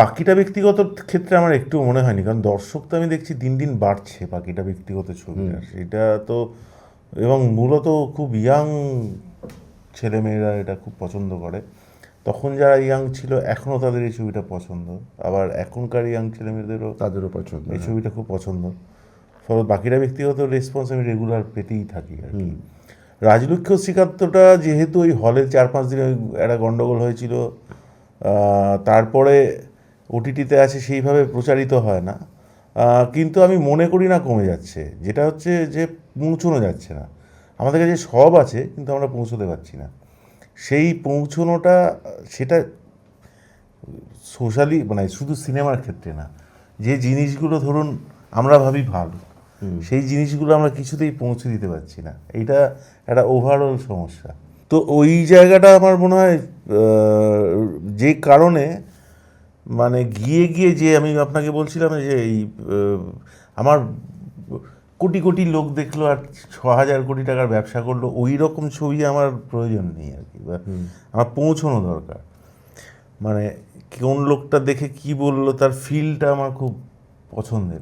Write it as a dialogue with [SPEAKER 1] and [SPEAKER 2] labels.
[SPEAKER 1] বাকিটা ব্যক্তিগত ক্ষেত্রে আমার একটু মনে হয়নি কারণ দর্শক তো আমি দেখছি দিন দিন বাড়ছে বাকিটা ব্যক্তিগত ছবিটা সেটা তো এবং মূলত খুব ইয়াং ছেলেমেয়েরা এটা খুব পছন্দ করে। তখন যারা ইয়াং ছিল এখনও তাদের এই ছবিটা পছন্দ। আবার এখনকার ইয়াং ছেলেমেয়েদেরও
[SPEAKER 2] তাদেরও পছন্দ
[SPEAKER 1] এই ছবিটা খুব পছন্দ। ফলে বাকিরা ব্যক্তিগত রেসপন্স আমি রেগুলার পেতেই থাকি আর কি। রাজলক্ষ্য শ্রীকান্তটা যেহেতু ওই হলে চার পাঁচ দিন ওই একটা গন্ডগোল হয়েছিল তারপরে ওটিটিতে আছে সেইভাবে প্রচারিত হয় না। কিন্তু আমি মনে করি না কমে যাচ্ছে। যেটা হচ্ছে যে পৌঁছানো যাচ্ছে না। আমাদের কাছে সব আছে কিন্তু আমরা পৌঁছতে পারছি না। সেই পৌঁছনোটা সেটা সোশ্যালি মানে শুধু সিনেমার ক্ষেত্রে না। যে জিনিসগুলো ধরুন আমরা ভাবি ভালো সেই জিনিসগুলো আমরা কিছুতেই পৌঁছে দিতে পারছি না। এইটা একটা ওভারঅল সমস্যা। তো ওই জায়গাটা আমার মনে হয় যে কারণে মানে গিয়ে গিয়ে যে আমি আপনাকে বলছিলাম যে এই আমার কোটি কোটি লোক দেখল আর ছ হাজার কোটি টাকার ব্যবসা করল ওই রকম ছবি আমার প্রয়োজন নেই আর কি। বা আমার পৌঁছানো দরকার। মানে কোন লোকটা দেখে কি বলল তার ফিলটা আমার খুব পছন্দের।